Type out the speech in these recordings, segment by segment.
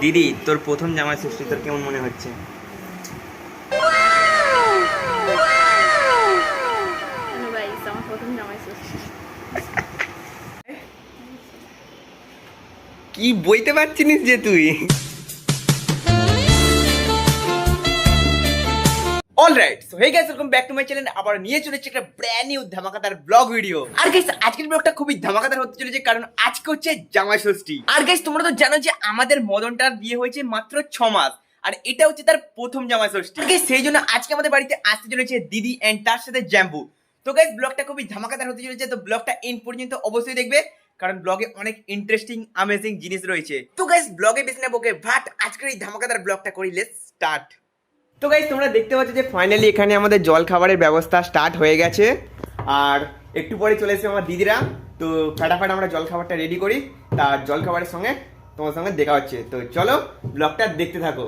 দিদি তোর প্রথম জামাই ষষ্ঠী তোর কেমন মনে হচ্ছে? কি বইতে পারছিস যে তুই? Alright so hey guys welcome back to my channel আবার নিয়ে চলেছি একটা ব্র্যান্ড নিউ ধামাকাদার ব্লগ ভিডিও আর গাইস আজকের ব্লগটা খুবই ধামাকাদার হতে চলেছে, কারণ আজকে হচ্ছে জামাই ষষ্ঠী। আর গাইস তোমরা তো জানো যে আমাদের মদনটার বিয়ে হয়েছে মাত্র ছ মাস, আর এটা হচ্ছে তার প্রথম জামাই ষষ্ঠী। সেই জন্য আজকে আমাদের বাড়িতে আসতে চলেছে দিদি এন্ড তার সাথে জ্যাম্বু। তো গাইস ব্লগটা খুবই ধামাকাদার হতে চলেছে, তো ব্লগটা ইন পর্যন্ত অবশ্যই দেখবে, কারণ ব্লগে অনেক ইন্টারেস্টিং অ্যামেজিং জিনিস রয়েছে। তো গাইস ব্লগে বেশি নেব বাট আজকের এই ধামাকাদার ব্লগটা করি লেটস স্টার্ট তো গাইজ তোমরা দেখতে পাচ্ছ যে ফাইনালি এখানে আমাদের জল খাবারের ব্যবস্থা স্টার্ট হয়ে গেছে। আর একটু পরে চলে এসে আমার দিদিরা। তো ফাটাফাট আমরা জল খাবারটা রেডি করি। তার জল খাবারের সঙ্গে তোমার সঙ্গে দেখা হচ্ছে। তো চলো ব্লগটা দেখতে থাকো।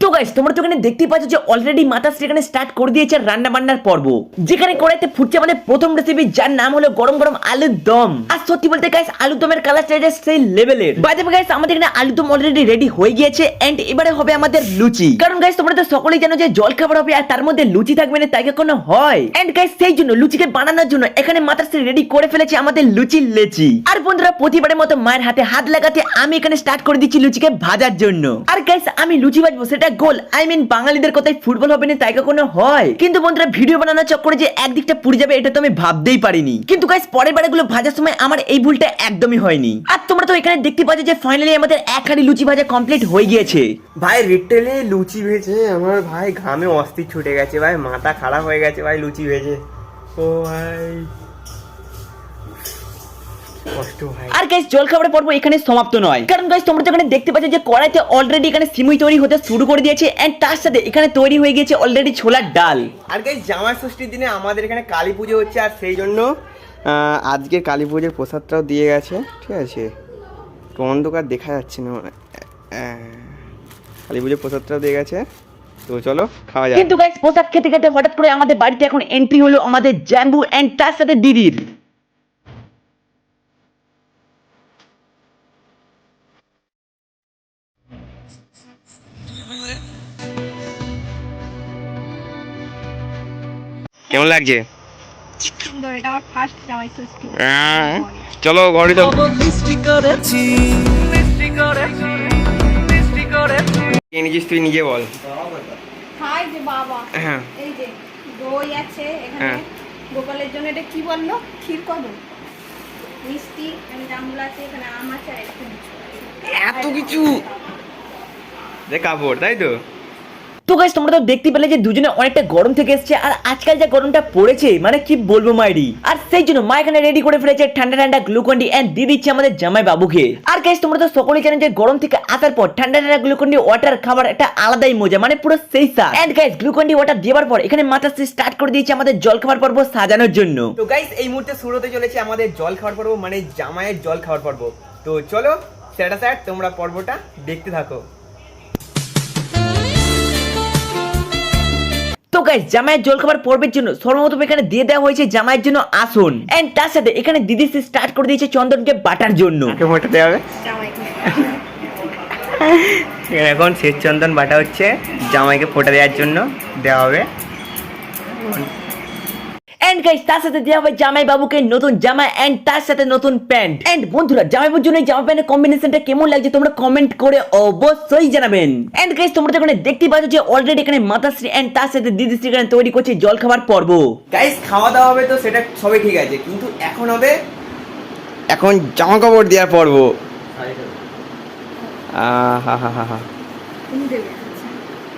তো গাইস তোমরা তো এখানে দেখতে পাচ্ছ যে অলরেডি মাতাশ্রী এখানে স্টার্ট করে দিয়েছে রান্না বান্নার পর্ব। যেখানে কড়াইতে ফুটছে আমাদের প্রথম রেসিপি যার নাম হলো গরম গরম আলুর দম। আর সত্যি বলতে গাইস আলুর দমের কালারটা সেই লেভেলের বাইরে গাইস আমাদের এখানে আলুর দম অলরেডি রেডি হয়ে গিয়েছে এন্ড এবারে হবে আমাদের লুচি। কারণ গাইস তোমরা তো সকলেই জানো যে জল খাবার হবে আর তার মধ্যে লুচি থাকবে না, তাই কোনো হয়। এন্ড গাইস সেই জন্য লুচিকে বানানোর জন্য এখানে মাতাশ্রী রেডি করে ফেলেছে আমাদের লুচি লেচি। আর বন্ধুরা, প্রতিবারের মতো মায়ের হাতে হাত লাগাতে আমি এখানে স্টার্ট করে দিচ্ছি লুচিকে ভাজার জন্য। আর গাইস আমি লুচি ভাজবো, সেটা গোল। আই মিন বাঙালিদের কথায় ফুটবল হবে না, তাই কখনো হয়। কিন্তু বন্ধুরা, ভিডিও বানানোর চক্করে যে একদিকটা পুড়ে যাবে, এটা তো আমি ভাবতেই পারিনি। কিন্তু গাইস পরের বারে গুলো ভাজার সময় আমার এই ভুলটা একদমই হয়নি। আর তোমরা তো এখানে দেখতে পাচ্ছ যে ফাইনালি আমাদের এক হাঁড়ি লুচি ভাজা কমপ্লিট হয়ে গিয়েছে। ভাই রিটেলে লুচি ভেজে আমার ভাই ঘামে অস্থির ছুটে গেছে, ভাই। মাথা খারাপ হয়ে গেছে, ভাই, লুচি ভেজে। ও ভাই। কষ্ট আর গাইস জল খাবারের পর্ব এখানে সমাপ্ত নয়। কারণ গাইস তোমরা তো এখানে দেখতে পাচ্ছ যে কড়াইতে অলরেডি এখানে সিমুই তৈরি হতে শুরু করে দিয়েছে এন্ড তার সাথে এখানে তৈরি হয়ে গেছে অলরেডি ছোলার ডাল। আর গাইস জামাই ষষ্ঠীর দিনে আমাদের এখানে কালী পুজো হচ্ছে আর সেই জন্য আহ, আজকের কালী পুজোর প্রসাদটাও দিয়ে গেছে ঠিক আছে? একটু অন্ধকার দেখা যাচ্ছে না কালী পুজোর প্রসাদটাও দিয়ে গেছে। তো চলো খাওয়া যাক। কিন্তু গাইস পোশাক খেতে খেতে হঠাৎ করে আমাদের বাড়িতে এখন এন্ট্রি হলো আমাদের জ্যাম্বু এন্ড তার সাথে দিদির। কেমন লাগছে? আহ, চলো ঘরে কে তুই নিজে বল। বাবা। হ্যাঁ। এই দই আছে এখানে। হ্যাঁ। গোপালের জন্য এটা কি বলল? ক্ষীর কদম। মিষ্টি এখানে জামুল আছে এখানে আম আছে আর একটু লিচু আছে। এত কিছু। যে কাপড় তাই তো? তো গাইস তোমরা তো দেখতে পেলে যে দুজনে অনেকটা গরম থেকে এসেছে, আর আজকাল যা গরমটা পড়েছে মানে কি বলব মাইরি? আর সেই জন্য মা এখানে রেডি করে ফেলেছে ঠান্ডা ঠান্ডা গ্লুকন্ডি এন্ড দিয়ে দিচ্ছে আমাদের জামাই বাবুকে। আর গাইস তোমরা তো সকলেই জানো যে গরম থেকে আসার পর ঠান্ডা ঠান্ডা গ্লুকন্ডি ওয়াটার খাবার একটা আলাদাই মজা মানে পুরো সেই সার এন্ড গাইস গ্লুকন্ডি ওয়াটার দেওয়ার পর এখানে মাথা স্টার্ট করে দিয়েছে আমাদের জল খাবার পর্ব সাজানোর জন্য। তো গাইস এই মুহূর্তে শুরু হতে চলেছে আমাদের জল খাওয়ার পর্ব মানে জামাইয়ের জল খাওয়ার পর্ব। তো চলো সেটা স্যার তোমরা পর্বটা দেখতে থাকো। তো গাইস জামাইয়ের জল খাবার পর্বের জন্য সর্বপ্রথম এখানে দিয়ে দেওয়া হয়েছে জামাইয়ের জন্য আসন। এন্ড তার সাথে এখানে দিদি সে স্টার্ট করে দিয়েছে চন্দনকে বাটার জন্য। ওকে মোটাতে হবে? জামাইকে। এখানে এখন শেষ চন্দন বাটা হচ্ছে জামাইকে ফোটা দেওয়ার জন্য দেওয়া হবে। এন্ড গাইস তার সাথে দেওয়া হবে জামাই বাবুকে নতুন জামা এন্ড তার সাথে নতুন প্যান্ট। এন্ড বন্ধুরা জামাই বাবুর জন্য জামা প্যান্টের কম্বিনেশনটা কেমন লাগছে তোমরা কমেন্ট করে অবশ্যই জানাবেন। এন্ড গাইস তোমরা তো এখানে দেখতেই পাচ্ছ যে অলরেডি এখানে মাতাশ্রী এন্ড তার সাথে দিদিশ্রী এখানে তৈরি করছে জল খাবার পর্ব। গাইস খাওয়া দাওয়া হবে তো সেটা সবই ঠিক আছে কিন্তু এখন হবে এখন জামা কাপড় দেওয়ার পর্ব। আহা হা হা হা তুমি দেবে আচ্ছা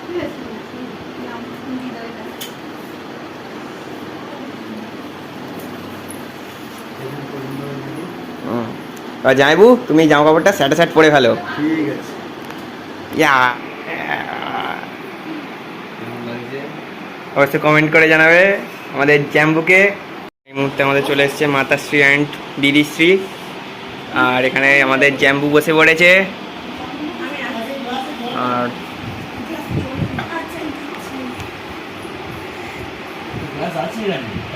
ঠিক আছে নাও, তুমি দাও এটা। হুম। আর জামাইবু তুমি জামা কাপড়টা স্যাট স্যাট পরে ফেলো। ঠিক আছে। ইয়া। অবশ্যই কমেন্ট করে জানাবে আমাদের জ্যাম্বুকে এই মুহূর্তে আমাদের চলে এসছে মাতাশ্রী অ্যান্ড দিদিশ্রী। আর এখানে আমাদের জ্যাম্বু বসে পড়েছে। আর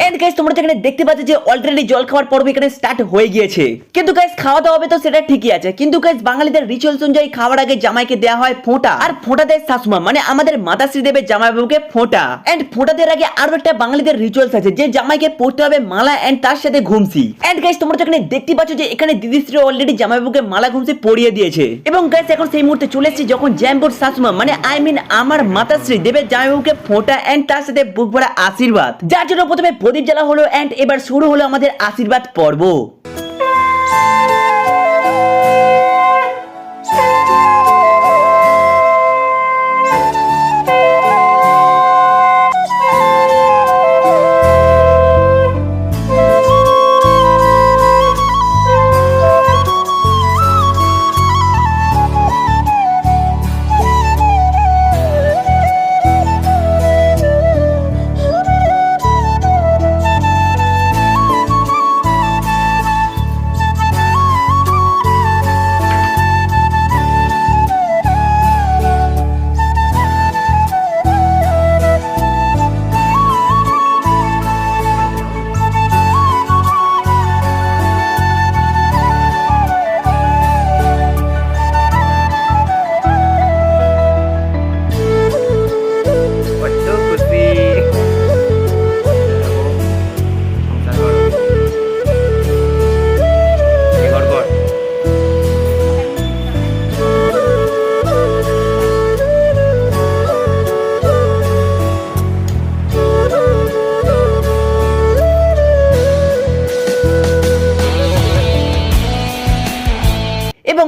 এন্ড গাইস তোমরা এখানে দেখতে পাচ্ছ যে অলরেডি জল খাওয়ার পর্ব এখানে স্টার্ট হয়ে গিয়েছে। কিন্তু গাইস খাওয়া দাওয়া হবে তো সেটা ঠিকই আছে। কিন্তু গাইস বাঙালিদের রিচুয়ালস অনুযায়ী খাওয়ার আগে জামাইকে হয় ফোঁটা। আর ফোঁটা দেয় শাশুমা মানে আমাদের মাতাশ্রী জামাইবাবুকে ফোঁটা। এন্ড ফোঁটা দেওয়ার আগে আরও একটা বাঙালিদের রিচুয়ালস আছে, যে জামাইকে পড়তে হবে মালা এন্ড তার সাথে ঘুমসি। এন্ড গাইস তোমরা এখানে দেখতে পাচ্ছ যে এখানে দিদিশ্রী অলরেডি জামাইবাবুকে মালা ঘুমসি পরিয়ে দিয়েছে। এবং গাইস এখন সেই মুহূর্তে চলে এসেছি যখন জ্যাম্বোর শাশুমা মানে আই মিন আমার মাতাশ্রী দেবে জামাইবাবুকে ফোঁটা এন্ড তার সাথে বুক ভরা আশীর্বাদ। যার জন্য প্রথমে প্রদীপ জ্বালা হলো অ্যান্ড এবার শুরু হলো আমাদের আশীর্বাদ পর্ব।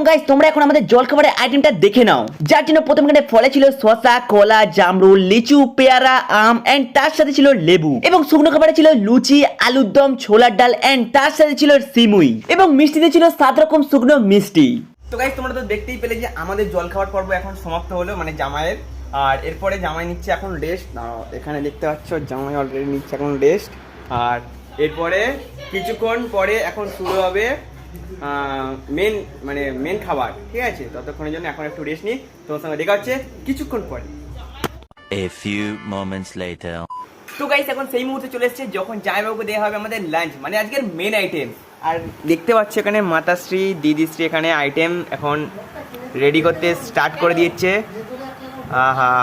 গাইস তোমরা এখন আমাদের জলখাবারের আইটেমটা দেখে নাও। যার জন্য প্রথম এখানে ফলে ছিল শসা, কলা, জামরুল, লিচু, পেয়ারা, আম এন্ড তার সাথে ছিল লেবু। এবং শুকনো খাবারে ছিল লুচি, আলুর দম, ছোলার ডাল এন্ড তার সাথে ছিল সিমুই। এবং মিষ্টিতে ছিল সাত রকম শুকনো মিষ্টি। তো গাইস তোমরা তো দেখতেই পেলে যে আমাদের জলখাবার পর্ব এখন সমাপ্ত হলো মানে জামাইয়ের। আর এরপরে জামাই নিচ্ছে এখন রেস্ট এখানে দেখতে পাচ্ছ, জামাই অলরেডি নিচ্ছে এখন রেস্ট আর এরপরে কিছুক্ষণ পরে এখন শুরু হবে মেন মানে মেন খাবার ঠিক আছে? ততক্ষণের জন্য এখন একটু রেস্ট নিই। তোমার সঙ্গে দেখা হচ্ছে কিছুক্ষণ পরে। A few moments later. তো গাইস এখন সেই মুহূর্তে চলে এসেছে যখন জামাইবাবুকে দেওয়া হবে আমাদের লাঞ্চ মানে আজকের মেন আইটেম আর দেখতে পাচ্ছ এখানে মাতাশ্রী দিদিশ্রী এখানে আইটেম এখন রেডি করতে স্টার্ট করে দিচ্ছে আহা।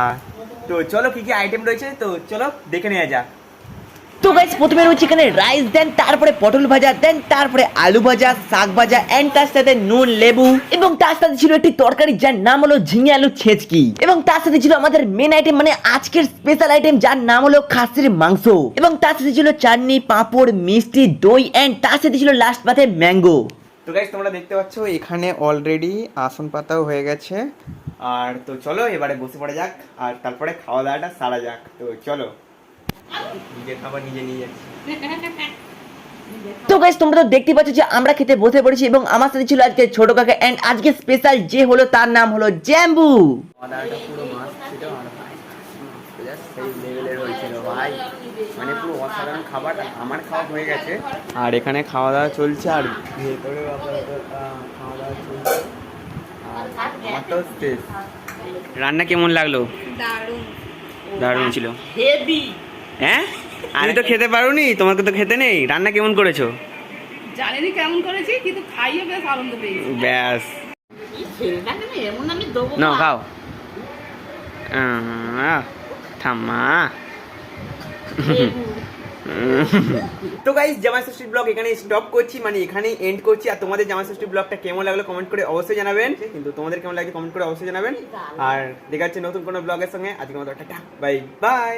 আহ, তো চলো কি কি আইটেম রয়েছে? তো চলো দেখে নেওয়া যাক। তো গাইস প্রথমে রয়েছে এখানে রাইস দেন তারপরে পটল ভাজা দেন তারপরে আলু ভাজা, শাক ভাজা এন্ড তার সাথে নুন, লেবু। এবং তার সাথে ছিল একটি তরকারি, যার নাম হলো ঝিঙে আলু ছেচকি। এবং তার সাথে ছিল আমাদের মেন আইটেম মানে আজকের স্পেশাল আইটেম যার নাম হলো খাসির মাংস। এবং তার সাথে ছিল চাটনি, পাঁপড়, মিষ্টি, দই এন্ড তার সাথে ছিল লাস্ট পাতে ম্যাঙ্গো তো গাইস তোমরা দেখতে পাচ্ছ, এখানে অলরেডি আসন পাতাও হয়ে গেছে। আর তো চলো, এবারে বসে পড়া যাক, আর তারপরে খাওয়া দাওয়াটা সারা যাক। তো চলো। তো গাইস তোমরা তো দেখতে পাচ্ছ যে আমরা খেতে বসে পড়েছি এবং আমার সাথে ছিল আজকে ছোট কাকা এন্ড আজকে স্পেশাল যে হলো তার নাম হলো জ্যাম্বু। আর মানে পুরো অসাধারণ খাবার আমার খাওয়া হয়ে গেছে। আর এখানে খাওয়া দাওয়া চলছে আর ভেতরে খাওয়া দাওয়া চলছে। আর আমার তো শেষ। রান্না কেমন লাগল? দারুণ। দারুণ ছিল। হ্যাঁ? আমি তো খেতে পারোনি তোমাকে তো খেতে নেই। রান্না কেমন করেছ? জানেনি কেমন করেছি কিন্তু খাইয়ে বেশ আনন্দ পেয়েছি। ব্যাস। না? খাও। ঠাম্মা তো গাইস জামাই ষষ্ঠী ব্লগ এখানে স্টপ করছি মানে এখানেই এন্ড করছি। আর তোমাদের জামাই ষষ্ঠী ব্লগটা কেমন লাগল কমেন্ট করে অবশ্যই জানাবেন। কিন্তু তোমাদের কেমন লাগছে কমেন্ট করে অবশ্যই জানাবেন। আর দেখা যাচ্ছে নতুন কোনো ব্লগের সঙ্গে। আজকে মতো টাটা। Bye bye